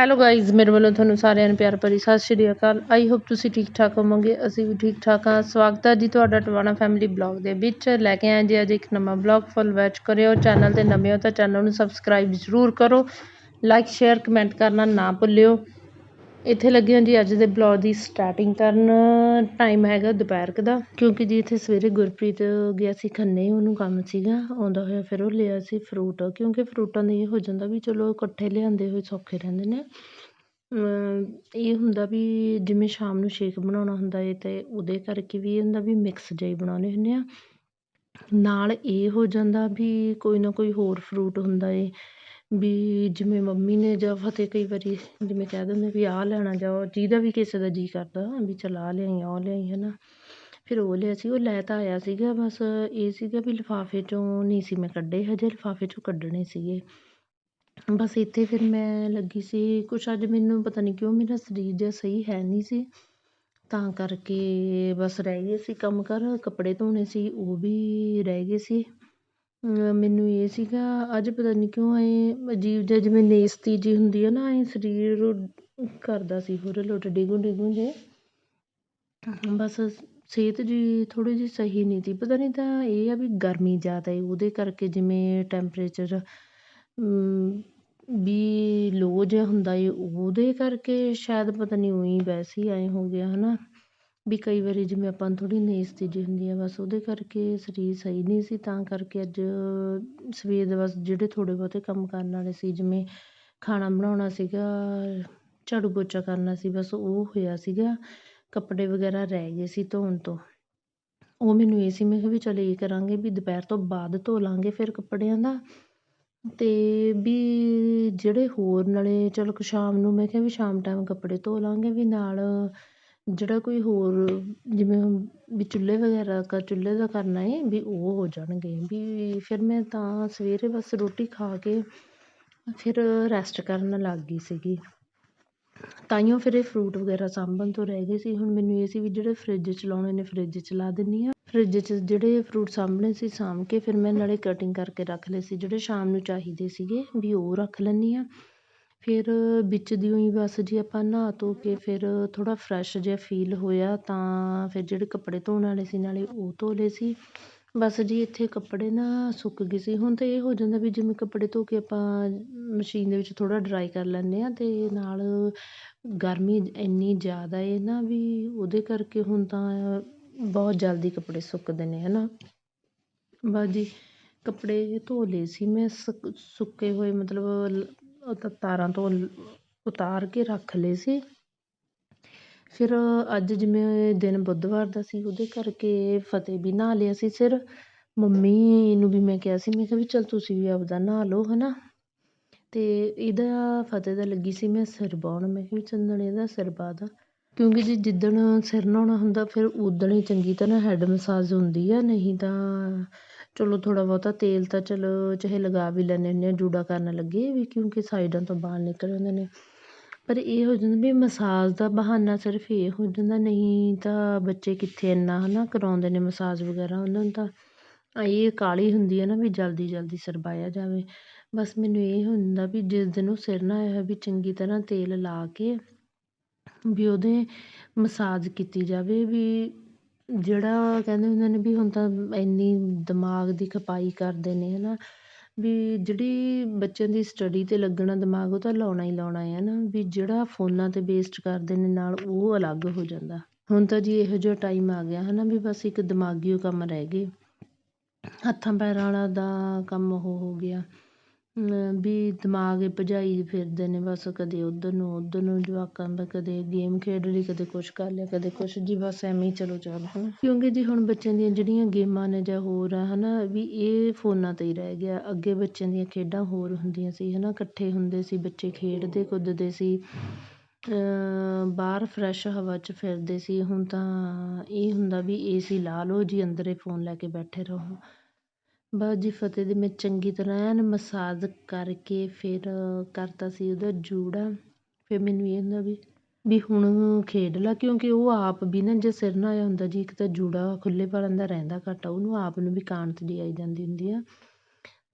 Hello guys ਮੇਰੇ ਵੱਲੋਂ ਤੁਹਾਨੂੰ ਸਾਰਿਆਂ ਨੂੰ ਪਿਆਰ ਭਰੀ ਸਤਿ ਸ਼੍ਰੀ ਅਕਾਲ। ਆਈ ਹੋਪ ਤੁਸੀਂ ਠੀਕ ਠਾਕ ਹੋਵੋਗੇ, ਅਸੀਂ ਵੀ ਠੀਕ ਠਾਕ ਹਾਂ। ਸਵਾਗਤ ਹੈ ਜੀ ਤੁਹਾਡਾ ਟਵਾਣਾ ਫੈਮਿਲੀ ਬਲੌਗ ਦੇ ਵਿੱਚ। ਲੈ ਕੇ ਆਏ ਜੀ ਅੱਜ ਇੱਕ ਨਵਾਂ ਬਲੌਗ ਫੁੱਲ ਵੈਚ ਕਰਿਓ। ਚੈਨਲ ਤੇ ਨਵੇਂ ਹੋ ਤਾਂ ਚੈਨਲ ਨੂੰ ਸਬਸਕ੍ਰਾਈਬ ਜ਼ਰੂਰ ਕਰੋ। ਲਾਈਕ ਸ਼ੇਅਰ ਕਮੈਂਟ ਕਰਨਾ ਨਾ ਭੁੱਲਿਓ। ਇੱਥੇ ਲੱਗੇ ਹਾਂ ਜੀ ਅੱਜ ਦੇ ਬਲੌਗ ਦੀ ਸਟਾਰਟਿੰਗ ਕਰਨ ਟਾਈਮ ਹੈਗਾ ਦੁਪਹਿਰ ਕੁ ਦਾ, ਕਿਉਂਕਿ ਜੀ ਇੱਥੇ ਸਵੇਰੇ ਗੁਰਪ੍ਰੀਤ ਗਿਆ ਸੀ ਖੰਨੇ, ਉਹਨੂੰ ਕੰਮ ਸੀਗਾ, ਆਉਂਦਾ ਹੋਇਆ ਫਿਰ ਉਹ ਲਿਆ ਸੀ ਫਰੂਟ ਕਿਉਂਕਿ ਫਰੂਟਾਂ ਦਾ ਇਹ ਹੋ ਜਾਂਦਾ ਵੀ ਚਲੋ ਇਕੱਠੇ ਲਿਆਂਦੇ ਹੋਏ ਸੌਖੇ ਰਹਿੰਦੇ ਨੇ। ਇਹ ਹੁੰਦਾ ਵੀ ਜਿਵੇਂ ਸ਼ਾਮ ਨੂੰ ਸ਼ੇਕ ਬਣਾਉਣਾ ਹੁੰਦਾ ਏ, ਤੇ ਉਹਦੇ ਕਰਕੇ ਵੀ ਇਹ ਹੁੰਦਾ ਵੀ ਮਿਕਸ ਜਿਹੇ ਬਣਾਉਂਦੇ ਹੁੰਦੇ ਆ। ਨਾਲ ਇਹ ਹੋ ਜਾਂਦਾ ਵੀ ਕੋਈ ਨਾ ਕੋਈ ਹੋਰ ਫਰੂਟ ਹੁੰਦਾ ਏ ਵੀ ਜਿਵੇਂ ਮੰਮੀ ਨੇ ਜਾਂ ਫਤਿਹ ਕਈ ਵਾਰੀ ਜਿਵੇਂ ਕਹਿ ਦਿੰਦੇ ਵੀ ਆਹ ਲੈਣਾ ਜਾਓ ਜਿਹਦਾ ਵੀ ਕਿਸੇ ਦਾ ਜੀਅ ਕਰਦਾ ਵੀ ਚੱਲ ਆਹ ਲਿਆਈ ਉਹ ਲਿਆਈ ਹੈ ਨਾ ਫਿਰ ਉਹ ਲਿਆ ਸੀ, ਉਹ ਲੈ ਤਾਂ ਆਇਆ ਸੀਗਾ, ਬਸ ਇਹ ਸੀਗਾ ਵੀ ਲਿਫਾਫੇ 'ਚੋਂ ਨਹੀਂ ਸੀ ਮੈਂ ਕੱਢੇ ਹਜੇ, ਲਿਫਾਫੇ 'ਚੋਂ ਕੱਢਣੇ ਸੀਗੇ। ਬਸ ਇੱਥੇ ਫਿਰ ਮੈਂ ਲੱਗੀ ਸੀ, ਕੁਛ ਅੱਜ ਮੈਨੂੰ ਪਤਾ ਨਹੀਂ ਕਿਉਂ ਮੇਰਾ ਸਰੀਰ ਜਿਹਾ ਸਹੀ ਹੈ ਨਹੀਂ ਸੀ। ਤਾਂ ਕਰਕੇ ਬਸ ਰਹਿ ਗਏ ਸੀ ਕੰਮ ਕਰ, ਕੱਪੜੇ ਧੋਣੇ ਸੀ, ਉਹ ਵੀ ਰਹਿ ਗਏ ਸੀ। ਮੈਨੂੰ ਇਹ ਸੀਗਾ ਅੱਜ ਪਤਾ ਨਹੀਂ ਕਿਉਂ ਐਂ ਅਜੀਬ ਜਿਹਾ ਜਿਵੇਂ ਨੇਸਤੀ ਜਿਹੀ ਹੁੰਦੀ ਹੈ ਨਾ ਐਂ ਸਰੀਰ ਕਰਦਾ ਸੀ ਹੋਰ ਲੁੱਟ ਡਿਗੂ ਡਿਗੂ ਜੇ। ਬਸ ਸਿਹਤ ਜੀ ਥੋੜ੍ਹੀ ਜਿਹੀ ਸਹੀ ਨਹੀਂ ਸੀ। ਪਤਾ ਨਹੀਂ ਤਾਂ ਇਹ ਆ ਵੀ ਗਰਮੀ ਜ਼ਿਆਦਾ ਹੈ ਉਹਦੇ ਕਰਕੇ ਜਿਵੇਂ ਟੈਂਪਰੇਚਰ ਵੀ ਲੋ ਜਿਹਾ ਹੁੰਦਾ ਏ ਉਹਦੇ ਕਰਕੇ ਸ਼ਾਇਦ ਪਤਾ ਨਹੀਂ ਉਹੀ ਵੈਸੇ ਹੀ ਐਂ ਹੋ ਗਿਆ ਹੈ ਨਾ ਵੀ ਕਈ ਵਾਰੀ ਜਿਵੇਂ ਆਪਾਂ ਨੂੰ ਥੋੜ੍ਹੀ ਨੇਸਤੀ ਜਿਹੀ ਹੁੰਦੀ ਆ, ਬਸ ਉਹਦੇ ਕਰਕੇ ਸਰੀਰ ਸਹੀ ਨਹੀਂ ਸੀ, ਤਾਂ ਕਰਕੇ ਅੱਜ ਸਵੇਰ ਦੇ ਬਸ ਜਿਹੜੇ ਥੋੜ੍ਹੇ ਬਹੁਤੇ ਕੰਮ ਕਰਨ ਵਾਲੇ ਸੀ, ਜਿਵੇਂ ਖਾਣਾ ਬਣਾਉਣਾ ਸੀਗਾ, ਝਾੜੂ ਪੋਚਾ ਕਰਨਾ ਸੀ, ਬਸ ਉਹ ਹੋਇਆ ਸੀਗਾ, ਕੱਪੜੇ ਵਗੈਰਾ ਰਹਿ ਗਏ ਸੀ ਧੋਣ ਤੋਂ। ਉਹ ਮੈਨੂੰ ਇਹ ਸੀ, ਮੈਂ ਕਿਹਾ ਵੀ ਚੱਲ ਇਹ ਕਰਾਂਗੇ ਵੀ ਦੁਪਹਿਰ ਤੋਂ ਬਾਅਦ ਧੋ ਲਾਂਗੇ ਫਿਰ ਕੱਪੜਿਆਂ ਦਾ। ਅਤੇ ਵੀ ਜਿਹੜੇ ਹੋਰ ਨਾਲੇ, ਚਲੋ ਸ਼ਾਮ ਨੂੰ ਮੈਂ ਕਿਹਾ ਵੀ ਸ਼ਾਮ ਟਾਈਮ ਕੱਪੜੇ ਧੋ ਲਾਂਗੇ, ਵੀ ਨਾਲ ਜਿਹੜਾ ਕੋਈ ਹੋਰ ਜਿਵੇਂ ਵੀ ਚੁੱਲ੍ਹੇ ਵਗੈਰਾ ਕ, ਚੁੱਲ੍ਹੇ ਦਾ ਕਰਨਾ ਹੈ ਵੀ ਉਹ ਹੋ ਜਾਣਗੇ। ਵੀ ਫਿਰ ਮੈਂ ਤਾਂ ਸਵੇਰੇ ਬਸ ਰੋਟੀ ਖਾ ਕੇ ਫਿਰ ਰੈਸਟ ਕਰਨ ਲੱਗ ਗਈ ਸੀਗੀ। ਤਾਈਓ ਫਿਰ ਇਹ ਫਰੂਟ ਵਗੈਰਾ ਸਾਂਭਣ ਤੋਂ ਰਹਿ ਗਏ ਸੀ। ਹੁਣ ਮੈਨੂੰ ਇਹ ਸੀ ਵੀ ਜਿਹੜੇ ਫਰਿੱਜ 'ਚ ਲਾਉਣੇ ਨੇ ਫਰਿੱਜ 'ਚ ਲਾ ਦਿੰਦੀ ਹਾਂ। ਫਰਿੱਜ 'ਚ ਜਿਹੜੇ ਫਰੂਟ ਸਾਂਭਣੇ ਸੀ, ਸਾਂਭ ਕੇ ਫਿਰ ਮੈਂ ਨਾਲੇ ਕਟਿੰਗ ਕਰਕੇ ਰੱਖ ਲਏ ਸੀ। ਜਿਹੜੇ ਸ਼ਾਮ ਨੂੰ ਚਾਹੀਦੇ ਸੀਗੇ, ਵੀ ਉਹ ਰੱਖ ਲੈਂਦੀ ਹਾਂ। ਫਿਰ ਵਿੱਚ ਦੀ ਹੀ ਬਸ ਜੀ ਆਪਾਂ ਨਹਾ ਧੋ ਕੇ ਫਿਰ ਥੋੜ੍ਹਾ ਫਰੈਸ਼ ਜਿਹਾ ਫੀਲ ਹੋਇਆ ਤਾਂ ਫਿਰ ਜਿਹੜੇ ਕੱਪੜੇ ਧੋਣ ਵਾਲੇ ਸੀ ਨਾਲੇ ਉਹ ਧੋ ਲਏ ਸੀ। ਬਸ ਜੀ ਇੱਥੇ ਕੱਪੜੇ ਨਾ ਸੁੱਕ ਗਏ ਸੀ। ਹੁਣ ਤਾਂ ਇਹ ਹੋ ਜਾਂਦਾ ਵੀ ਜਿਵੇਂ ਕੱਪੜੇ ਧੋ ਕੇ ਆਪਾਂ ਮਸ਼ੀਨ ਦੇ ਵਿੱਚ ਥੋੜ੍ਹਾ ਡਰਾਈ ਕਰ ਲੈਂਦੇ ਹਾਂ ਅਤੇ ਨਾਲ ਗਰਮੀ ਇੰਨੀ ਜ਼ਿਆਦਾ ਹੈ ਨਾ ਵੀ ਉਹਦੇ ਕਰਕੇ ਹੁਣ ਤਾਂ ਬਹੁਤ ਜਲਦੀ ਕੱਪੜੇ ਸੁੱਕਦੇ ਨੇ ਹੈ ਨਾ ਬਸ ਜੀ ਕੱਪੜੇ ਧੋ ਲਏ ਸੀ ਮੈਂ, ਸੁੱਕ, ਸੁੱਕੇ ਹੋਏ ਮਤਲਬ ਤਾਰਾਂ ਤੋਂ ਉਤਾਰ ਕੇ ਰੱਖ ਲਏ ਸੀ। ਫਿਰ ਅੱਜ ਜਿਵੇਂ ਦਿਨ ਬੁੱਧਵਾਰ ਦਾ ਸੀ, ਉਹਦੇ ਕਰਕੇ ਫਤਿਹ ਵੀ ਨਹਾ ਲਿਆ ਸੀ। ਸਿਰ ਮੰਮੀ ਨੂੰ ਵੀ ਮੈਂ ਕਿਹਾ ਸੀ, ਮੈਂ ਕਿਹਾ ਵੀ ਚੱਲ ਤੁਸੀਂ ਵੀ ਆਪਦਾ ਨਹਾ ਲਓ ਹੈ ਨਾ ਅਤੇ ਇਹਦਾ ਫਤਿਹ ਦਾ ਲੱਗੀ ਸੀ ਮੈਂ ਸਿਰ ਵਾਹੁਣ ਮੈਂ ਕਿਹਾ ਵੀ ਚੰਦਨ ਇਹਦਾ ਸਿਰ ਵਾਹ ਦਾ। ਕਿਉਂਕਿ ਜੇ ਜਿੱਦਣ ਸਿਰ ਨਹਾਉਣਾ ਹੁੰਦਾ, ਫਿਰ ਉਦਣ ਹੀ ਚੰਗੀ ਤਰ੍ਹਾਂ ਹੈਡ ਮਸਾਜ ਹੁੰਦੀ ਆ, ਨਹੀਂ ਤਾਂ ਚਲੋ ਥੋੜ੍ਹਾ ਬਹੁਤਾ ਤੇਲ ਤਾਂ ਚਲੋ ਚਾਹੇ ਲਗਾ ਵੀ ਲੈਂਦੇ ਹੁੰਦੇ ਹਾਂ, ਜੂੜਾ ਕਰਨ ਲੱਗੇ ਵੀ ਕਿਉਂਕਿ ਸਾਈਡਾਂ ਤੋਂ ਬਾਲ ਨਿਕਲ ਜਾਂਦੇ ਨੇ। ਪਰ ਇਹ ਹੋ ਜਾਂਦਾ ਵੀ ਮਸਾਜ ਦਾ ਬਹਾਨਾ ਸਿਰਫ ਇਹ ਹੋ ਜਾਂਦਾ ਨਹੀਂ ਤਾਂ ਬੱਚੇ ਕਿੱਥੇ ਇੰਨਾ ਹੈ ਨਾ ਕਰਵਾਉਂਦੇ ਨੇ ਮਸਾਜ ਵਗੈਰਾ, ਉਹਨਾਂ ਨੂੰ ਤਾਂ ਇਹ ਕਾਹਲੀ ਹੁੰਦੀ ਹੈ ਨਾ ਵੀ ਜਲਦੀ ਜਲਦੀ ਸਿਰ ਵਾਹਿਆ ਜਾਵੇ। ਬਸ ਮੈਨੂੰ ਇਹ ਹੁੰਦਾ ਵੀ ਜਿਸ ਦਿਨ ਉਹ ਸਿਰ ਨਹਾਇਆ ਵੀ ਚੰਗੀ ਤਰ੍ਹਾਂ ਤੇਲ ਲਾ ਕੇ ਵੀ ਉਹਦੇ ਮਸਾਜ ਕੀਤੀ ਜਾਵੇ ਵੀ ਜਿਹੜਾ ਕਹਿੰਦੇ ਹੁੰਦੇ ਨੇ ਵੀ ਹੁਣ ਤਾਂ ਇੰਨੀ ਦਿਮਾਗ ਦੀ ਖਪਾਈ ਕਰਦੇ ਨੇ ਹੈ ਨਾ ਵੀ ਜਿਹੜੀ ਬੱਚਿਆਂ ਦੀ ਸਟੱਡੀ 'ਤੇ ਲੱਗਣਾ ਦਿਮਾਗ, ਉਹ ਤਾਂ ਲਾਉਣਾ ਹੀ ਲਾਉਣਾ ਹੈ ਨਾ ਵੀ ਜਿਹੜਾ ਫੋਨਾਂ 'ਤੇ ਵੇਸਟ ਕਰਦੇ ਨੇ ਨਾਲ ਉਹ ਅਲੱਗ ਹੋ ਜਾਂਦਾ। ਹੁਣ ਤਾਂ ਜੀ ਇਹੋ ਜਿਹਾ ਟਾਈਮ ਆ ਗਿਆ ਹੈ ਨਾ ਵੀ ਬਸ ਇੱਕ ਦਿਮਾਗੀ ਕੰਮ ਰਹਿ ਗਏ। ਹੱਥਾਂ ਪੈਰਾਂ ਵਾਲਾ ਦਾ ਕੰਮ ਉਹ ਹੋ ਗਿਆ। ਵੀ ਦਿਮਾਗ ਭਜਾਈ ਫਿਰਦੇ ਨੇ ਬਸ ਕਦੇ ਉੱਧਰ ਨੂੰ ਉੱਧਰ ਨੂੰ ਜਵਾਕਾਂ ਦਾ ਕਦੇ ਗੇਮ ਖੇਡ ਲਈ, ਕਦੇ ਕੁਛ ਕਰ ਲਿਆ, ਕਦੇ ਕੁਛ। ਜੀ ਬਸ ਐਵੇਂ ਹੀ ਚਲੋ ਚੱਲ ਹੈ ਨਾ ਕਿਉਂਕਿ ਜੀ ਹੁਣ ਬੱਚਿਆਂ ਦੀਆਂ ਜਿਹੜੀਆਂ ਗੇਮਾਂ ਨੇ ਜਾਂ ਹੋਰ ਆ ਹੈ ਨਾ ਵੀ ਇਹ ਫੋਨਾਂ 'ਤੇ ਹੀ ਰਹਿ ਗਿਆ। ਅੱਗੇ ਬੱਚਿਆਂ ਦੀਆਂ ਖੇਡਾਂ ਹੋਰ ਹੁੰਦੀਆਂ ਸੀ ਹੈ ਨਾ ਇਕੱਠੇ ਹੁੰਦੇ ਸੀ, ਬੱਚੇ ਖੇਡਦੇ, ਕੁੱਦਦੇ ਸੀ। ਬਾਹਰ ਫਰੈਸ਼ ਹਵਾ 'ਚ ਫਿਰਦੇ ਸੀ। ਹੁਣ ਤਾਂ ਇਹ ਹੁੰਦਾ ਵੀ ਏ ਸੀ ਲਾ ਲਓ ਜੀ, ਅੰਦਰੇ ਫੋਨ ਲੈ ਕੇ ਬੈਠੇ ਰਹੋ। ਬਾਬਾ ਜੀ ਫਤਿਹ ਦੀ ਮੈਂ ਚੰਗੀ ਤਰ੍ਹਾਂ ਐਨ ਮਸਾਜ ਕਰਕੇ ਫਿਰ ਕਰਤਾ ਸੀ ਉਹਦਾ ਜੂੜਾ। ਫਿਰ ਮੈਨੂੰ ਇਹ ਹੁੰਦਾ ਵੀ ਵੀ ਹੁਣ ਖੇਡ ਲਾ ਕਿਉਂਕਿ ਉਹ ਆਪ ਵੀ ਨਾ ਜੇ ਸਿਰ ਨਾ ਆਇਆ ਹੁੰਦਾ ਜੀ, ਇੱਕ ਤਾਂ ਜੂੜਾ ਖੁੱਲ੍ਹੇ ਵਾਲਾਂ ਦਾ ਰਹਿੰਦਾ ਘਾਟਾ ਉਹਨੂੰ ਆਪ ਨੂੰ ਵੀ ਕਾਂਤ ਜਿਹੀ ਆਈ ਜਾਂਦੀ ਹੁੰਦੀ ਆ।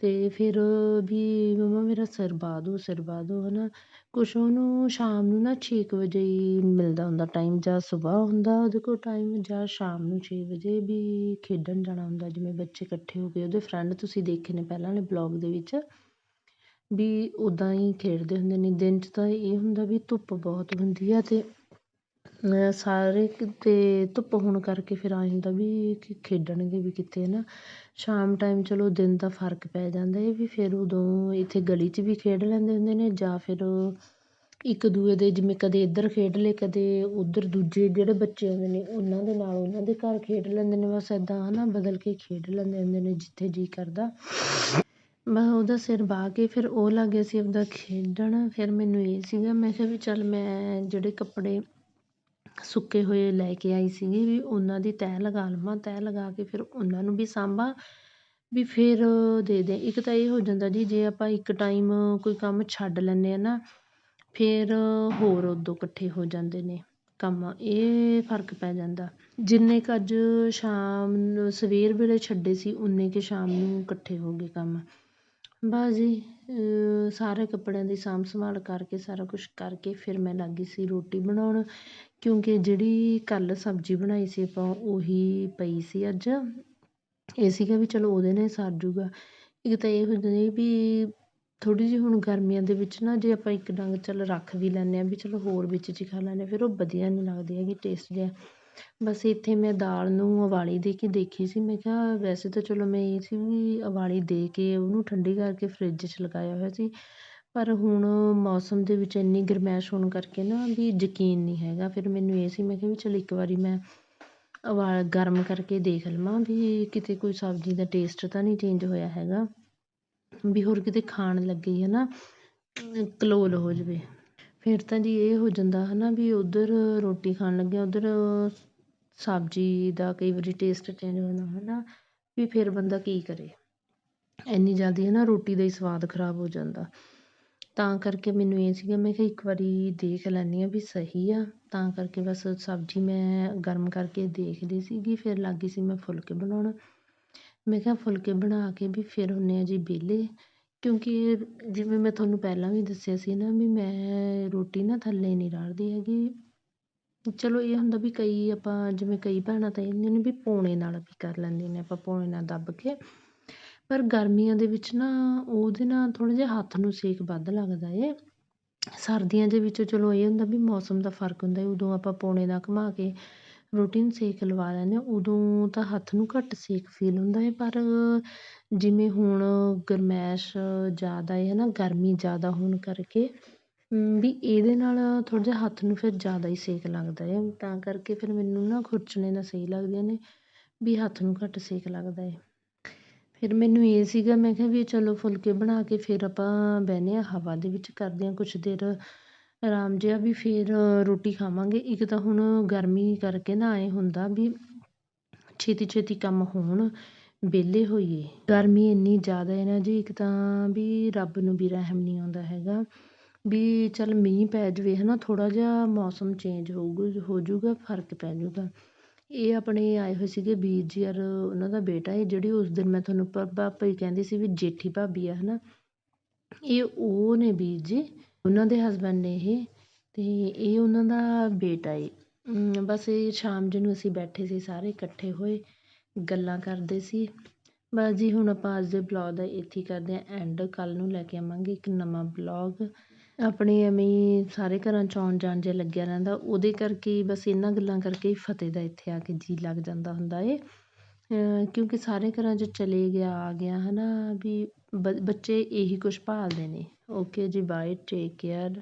ਅਤੇ ਫਿਰ ਵੀ ਮੰਮਾ ਮੇਰਾ ਸਿਰ ਵਾਹ ਦਿਓ ਸਿਰ ਵਾਹ ਦਿਓ ਹੈ ਨਾ ਕੁਛ ਉਹਨੂੰ ਸ਼ਾਮ ਨੂੰ ਨਾ ਛੇ ਕੁ ਵਜੇ ਹੀ ਮਿਲਦਾ ਹੁੰਦਾ ਟਾਈਮ ਜਾਂ ਸੁਬਾਹ ਹੁੰਦਾ, ਉਹਦੇ ਕੋਲ ਟਾਈਮ ਜਾਂ ਸ਼ਾਮ ਨੂੰ ਛੇ ਵਜੇ ਵੀ ਖੇਡਣ ਜਾਣਾ ਹੁੰਦਾ, ਜਿਵੇਂ ਬੱਚੇ ਇਕੱਠੇ ਹੋ ਕੇ। ਉਹਦੇ ਫਰੈਂਡ ਤੁਸੀਂ ਦੇਖੇ ਨੇ ਪਹਿਲਾਂ ਵਾਲੇ ਬਲੋਗ ਦੇ ਵਿੱਚ ਵੀ ਉੱਦਾਂ ਹੀ ਖੇਡਦੇ ਹੁੰਦੇ ਨੇ। ਦਿਨ 'ਚ ਤਾਂ ਇਹ ਹੁੰਦਾ ਵੀ ਧੁੱਪ ਬਹੁਤ ਹੁੰਦੀ ਆ ਅਤੇ ਸਾਰੇ ਕਿਤੇ ਧੁੱਪ ਹੋਣ ਕਰਕੇ ਫਿਰ ਐਂ ਹੁੰਦਾ ਵੀ ਕਿ ਖੇਡਣਗੇ ਵੀ ਕਿੱਥੇ ਹੈ ਨਾ ਸ਼ਾਮ ਟਾਈਮ ਚਲੋ ਦਿਨ ਦਾ ਫ਼ਰਕ ਪੈ ਜਾਂਦਾ ਹੈ ਵੀ ਫਿਰ ਉਦੋਂ ਇੱਥੇ ਗਲੀ 'ਚ ਵੀ ਖੇਡ ਲੈਂਦੇ ਹੁੰਦੇ ਨੇ ਜਾਂ ਫਿਰ ਇੱਕ ਦੂਏ ਦੇ ਜਿਵੇਂ ਕਦੇ ਇੱਧਰ ਖੇਡ ਲਏ, ਕਦੇ ਉੱਧਰ ਦੂਜੇ ਜਿਹੜੇ ਬੱਚੇ ਆਉਂਦੇ ਨੇ ਉਹਨਾਂ ਦੇ ਨਾਲ ਉਹਨਾਂ ਦੇ ਘਰ ਖੇਡ ਲੈਂਦੇ ਨੇ, ਬਸ ਇੱਦਾਂ ਹੈ ਨਾ ਬਦਲ ਕੇ ਖੇਡ ਲੈਂਦੇ ਹੁੰਦੇ ਨੇ ਜਿੱਥੇ ਜੀਅ ਕਰਦਾ। ਮੈਂ ਉਹਦਾ ਸਿਰ ਵਾਹ ਕੇ ਫਿਰ ਉਹ ਲੱਗ ਗਿਆ ਸੀ ਆਪਦਾ ਖੇਡਣ, ਫਿਰ ਮੈਨੂੰ ਇਹ ਸੀਗਾ, ਮੈਂ ਕਿਹਾ ਵੀ ਚੱਲ ਮੈਂ ਜਿਹੜੇ ਕੱਪੜੇ ਸੁੱਕੇ ਹੋਏ ਲੈ ਕੇ ਆਈ ਸੀਗੀ ਵੀ ਉਹਨਾਂ ਦੀ ਤਹਿ ਲਗਾ ਲਵਾਂ, ਤਹਿ ਲਗਾ ਕੇ ਫਿਰ ਉਹਨਾਂ ਨੂੰ ਵੀ ਸਾਂਭਾਂ, ਵੀ ਫਿਰ ਦੇ ਦੇ। ਇੱਕ ਤਾਂ ਇਹ ਹੋ ਜਾਂਦਾ ਜੀ, ਜੇ ਆਪਾਂ ਇੱਕ ਟਾਈਮ ਕੋਈ ਕੰਮ ਛੱਡ ਲੈਂਦੇ ਹਾਂ ਨਾ, ਫਿਰ ਹੋਰ ਉਦੋਂ ਇਕੱਠੇ ਹੋ ਜਾਂਦੇ ਨੇ ਕੰਮ। ਇਹ ਫ਼ਰਕ ਪੈ ਜਾਂਦਾ। ਜਿੰਨੇ ਕੁ ਅੱਜ ਸ਼ਾਮ ਸਵੇਰ ਵੇਲੇ ਛੱਡੇ ਸੀ, ਉਨੇ ਕੁ ਸ਼ਾਮ ਨੂੰ ਇਕੱਠੇ ਹੋ ਗਏ ਕੰਮ। ਬਸ ਜੀ ਸਾਰੇ ਕੱਪੜਿਆਂ ਦੀ ਸਾਂਭ ਸੰਭਾਲ ਕਰਕੇ, ਸਾਰਾ ਕੁਛ ਕਰਕੇ ਫਿਰ ਮੈਂ ਲੱਗ ਗਈ ਸੀ ਰੋਟੀ ਬਣਾਉਣ। ਕਿਉਂਕਿ ਜਿਹੜੀ ਕੱਲ੍ਹ ਸਬਜ਼ੀ ਬਣਾਈ ਸੀ ਆਪਾਂ, ਉਹੀ ਪਈ ਸੀ ਅੱਜ। ਇਹ ਸੀਗਾ ਵੀ ਚਲੋ ਉਹਦੇ ਨਾਲ ਸਰ ਜੂਗਾ। ਇੱਕ ਤਾਂ ਇਹ ਹੋ ਜਾਂਦਾ ਵੀ ਥੋੜ੍ਹੀ ਜਿਹੀ ਹੁਣ ਗਰਮੀਆਂ ਦੇ ਵਿੱਚ ਨਾ, ਜੇ ਆਪਾਂ ਇੱਕ ਡੰਗ ਚੱਲ ਰੱਖ ਵੀ ਲੈਂਦੇ ਹਾਂ, ਵੀ ਚਲੋ ਹੋਰ ਵਿੱਚ 'ਚ ਖਾ ਲੈਂਦੇ ਫਿਰ ਉਹ ਵਧੀਆ ਨਹੀਂ ਲੱਗਦੀ ਹੈਗੀ ਟੇਸਟ ਜਿਹਾ। ਬਸ ਇੱਥੇ ਮੈਂ ਦਾਲ ਨੂੰ ਉਬਾਲੀ ਦੇ ਕੇ ਦੇਖੀ ਸੀ, ਮੈਂ ਕਿਹਾ ਵੈਸੇ ਤਾਂ ਚਲੋ ਮੈਂ ਇਹ ਸੀ ਵੀ ਉਬਾਲੀ ਦੇ ਕੇ ਉਹਨੂੰ ਠੰਡੀ ਕਰਕੇ ਫਰਿੱਜ 'ਚ ਲਗਾਇਆ ਹੋਇਆ ਸੀ, ਪਰ ਹੁਣ ਮੌਸਮ ਦੇ ਵਿੱਚ ਇੰਨੀ ਗਰਮੈਸ਼ ਹੋਣ ਕਰਕੇ ਨਾ ਵੀ ਯਕੀਨ ਨਹੀਂ ਹੈਗਾ, ਫਿਰ ਮੈਨੂੰ ਇਹ ਸੀ, ਮੈਂ ਕਿਹਾ ਵੀ ਚਲ ਇੱਕ ਵਾਰੀ ਮੈਂ ਉਬਾਲ ਗਰਮ ਕਰਕੇ ਦੇਖ ਲਵਾਂ ਵੀ ਕਿਤੇ ਕੋਈ ਸਬਜ਼ੀ ਦਾ ਟੇਸਟ ਤਾਂ ਨਹੀਂ ਚੇਂਜ ਹੋਇਆ ਹੈਗਾ, ਵੀ ਹੋਰ ਕਿਤੇ ਖਾਣ ਲੱਗੇ ਹੈ ਨਾ ਕਲੋਲ ਹੋ ਜਾਵੇ। ਫਿਰ ਤਾਂ ਜੀ ਇਹ ਹੋ ਜਾਂਦਾ ਹੈ ਨਾ ਵੀ ਉੱਧਰ ਰੋਟੀ ਖਾਣ ਲੱਗਿਆ, ਉੱਧਰ ਸਬਜ਼ੀ ਦਾ ਕਈ ਵਾਰੀ ਟੇਸਟ ਚੇਂਜ ਹੋ ਜਾਂਦਾ ਹੈ ਨਾ ਵੀ ਫਿਰ ਬੰਦਾ ਕੀ ਕਰੇ? ਇੰਨੀ ਜਲਦੀ ਹੈ ਨਾ ਰੋਟੀ ਦਾ ਹੀ ਸਵਾਦ ਖਰਾਬ ਹੋ ਜਾਂਦਾ। ਤਾਂ ਕਰਕੇ ਮੈਨੂੰ ਇਹ ਸੀਗਾ, ਮੈਂ ਕਿਹਾ ਇੱਕ ਵਾਰੀ ਦੇਖ ਲੈਂਦੀ ਹਾਂ ਵੀ ਸਹੀ ਆ। ਤਾਂ ਕਰਕੇ ਬਸ ਸਬਜ਼ੀ ਮੈਂ ਗਰਮ ਕਰਕੇ ਦੇਖਦੀ ਸੀਗੀ, ਫਿਰ ਲੱਗ ਗਈ ਸੀ ਮੈਂ ਫੁਲਕੇ ਬਣਾਉਣ। ਮੈਂ ਕਿਹਾ ਫੁਲਕੇ ਬਣਾ ਕੇ ਵੀ ਫਿਰ ਹੁੰਦੇ ਹਾਂ ਜੀ ਵਿਹਲੇ। ਕਿਉਂਕਿ ਜਿਵੇਂ ਮੈਂ ਤੁਹਾਨੂੰ ਪਹਿਲਾਂ ਵੀ ਦੱਸਿਆ ਸੀ ਨਾ ਵੀ ਮੈਂ ਰੋਟੀ ਨਾ ਥੱਲੇ ਨਹੀਂ ਰਾੜਦੀ ਹੈਗੀ। ਚਲੋ ਇਹ ਹੁੰਦਾ ਵੀ ਕਈ ਆਪਾਂ ਜਿਵੇਂ ਕਈ ਭੈਣਾਂ ਤਾਂ ਇਹ ਹੁੰਦੀਆਂ ਨੇ ਵੀ ਪੌਣੇ ਨਾਲ ਵੀ ਕਰ ਲੈਂਦੀਆਂ ਨੇ ਆਪਾਂ ਪੌਣੇ ਨਾਲ ਦੱਬ ਕੇ। ਪਰ ਗਰਮੀਆਂ ਦੇ ਵਿੱਚ ਨਾ ਉਹਦੇ ਨਾਲ ਥੋੜ੍ਹਾ ਜਿਹਾ ਹੱਥ ਨੂੰ ਸੇਕ ਵੱਧ ਲੱਗਦਾ ਏ। ਸਰਦੀਆਂ ਦੇ ਵਿੱਚ ਚਲੋ ਇਹ ਹੁੰਦਾ ਵੀ ਮੌਸਮ ਦਾ ਫ਼ਰਕ ਹੁੰਦਾ ਉਦੋਂ ਆਪਾਂ ਪੌਣੇ ਨਾਲ ਘੁੰਮਾ ਕੇ ਰੋਟੀ ਸੇਕ ਲਵਾ ਲੈਂਦੇ ਹਾਂ, ਉਦੋਂ ਤਾਂ ਹੱਥ ਨੂੰ ਘੱਟ ਸੇਕ ਫੀਲ ਹੁੰਦਾ ਹੈ, ਪਰ ਜਿਵੇਂ ਹੁਣ ਗਰਮੈਸ਼ ਜ਼ਿਆਦਾ ਹੈ ਨਾ ਗਰਮੀ ਜ਼ਿਆਦਾ ਹੋਣ ਕਰਕੇ ਵੀ ਇਹਦੇ ਨਾਲ ਥੋੜ੍ਹਾ ਜਿਹਾ ਹੱਥ ਨੂੰ ਫਿਰ ਜ਼ਿਆਦਾ ਹੀ ਸੇਕ ਲੱਗਦਾ ਹੈ, ਤਾਂ ਕਰਕੇ ਫਿਰ ਮੈਨੂੰ ਨਾ ਖੁਰਚਣੇ ਨਾਲ ਸਹੀ ਲੱਗਦੀਆਂ ਨੇ, ਵੀ ਹੱਥ ਨੂੰ ਘੱਟ ਸੇਕ ਲੱਗਦਾ ਹੈ। ਫਿਰ ਮੈਨੂੰ ਇਹ ਸੀਗਾ, ਮੈਂ ਕਿਹਾ ਵੀ ਚਲੋ ਫੁਲਕੇ ਬਣਾ ਕੇ ਫਿਰ ਆਪਾਂ ਬਹਿੰਦੇ ਹਾਂ, ਹਵਾ ਦੇ ਵਿੱਚ ਕਰਦੇ ਹਾਂ ਕੁਛ ਦੇਰ। ਆਰਾਮ ਜਿਹਾ ਵੀ ਫਿਰ ਰੋਟੀ ਖਾਵਾਂਗੇ। ਇੱਕ ਤਾਂ ਹੁਣ ਗਰਮੀ ਕਰਕੇ ਨਾ ਐਂ ਹੁੰਦਾ ਵੀ ਛੇਤੀ ਛੇਤੀ ਕੰਮ ਹੋਣ, ਵਿਹਲੇ ਹੋਈਏ। ਗਰਮੀ ਇੰਨੀ ਜ਼ਿਆਦਾ ਹੈ ਨਾ ਜੀ, ਇੱਕ ਤਾਂ ਵੀ ਰੱਬ ਨੂੰ ਵੀ ਰਹਿਮ ਨਹੀਂ ਆਉਂਦਾ ਹੈਗਾ। ਵੀ ਚੱਲ ਮੀਂਹ ਪੈ ਜਾਵੇ ਹੈ ਨਾ ਥੋੜ੍ਹਾ ਜਿਹਾ ਮੌਸਮ ਚੇਂਜ ਹੋਊਗਾ, ਹੋ ਜਾਊਗਾ, ਫ਼ਰਕ ਪੈ ਜਾਊਗਾ। ਇਹ ਆਪਣੇ ਆਏ ਹੋਏ ਸੀਗੇ ਵੀਰ ਜੀ ਔਰ ਉਹਨਾਂ ਦਾ ਬੇਟਾ ਹੈ ਜਿਹੜੀ ਉਸ ਦਿਨ ਮੈਂ ਤੁਹਾਨੂੰ ਭਾਪੀ ਕਹਿੰਦੀ ਸੀ ਵੀ ਜੇਠੀ ਭਾਬੀ ਆ ਹੈ ਨਾ ਇਹ ਉਹ ਨੇ ਵੀਰ ਜੀ। ਉਹਨਾਂ ਦੇ ਹਸਬੈਂਡ ਨੇ ਇਹ ਅਤੇ ਇਹ ਉਹਨਾਂ ਦਾ ਬੇਟਾ ਹੈ ਬਸ ਇਹ ਸ਼ਾਮ ਜਿਹੇ ਨੂੰ ਅਸੀਂ ਬੈਠੇ ਸੀ, ਸਾਰੇ ਇਕੱਠੇ ਹੋਏ, ਗੱਲਾਂ ਕਰਦੇ ਸੀ। ਬਸ ਜੀ, ਹੁਣ ਆਪਾਂ ਅੱਜ ਦੇ ਬਲੋਗ ਦਾ ਇੱਥੇ ਕਰਦੇ ਹਾਂ ਐਂਡ ਕੱਲ੍ਹ ਨੂੰ ਲੈ ਕੇ ਆਵਾਂਗੇ ਇੱਕ ਨਵਾਂ ਬਲੋਗ ਆਪਣੇ ਐਵੇਂ ਸਾਰੇ ਘਰਾਂ 'ਚ ਆਉਣ ਜਾਣ ਜਿਹਾ ਲੱਗਿਆ ਰਹਿੰਦਾ। ਉਹਦੇ ਕਰਕੇ ਬਸ ਇਹਨਾਂ ਗੱਲਾਂ ਕਰਕੇ ਹੀ ਫਤਿਹ ਦਾ ਇੱਥੇ ਆ ਕੇ ਜੀ ਲੱਗ ਜਾਂਦਾ ਹੁੰਦਾ ਏ। ਕਿਉਂਕਿ ਸਾਰੇ ਘਰਾਂ 'ਚ ਚਲੇ ਗਿਆ, ਆ ਗਿਆ ਹੈ ਨਾ ਵੀ ਬ, ਬੱਚੇ ਇਹੀ ਕੁਛ ਭਾਲਦੇ ਨੇ। ਓਕੇ ਜੀ ਬਾਏ ਟੇਕ ਕੇਅਰ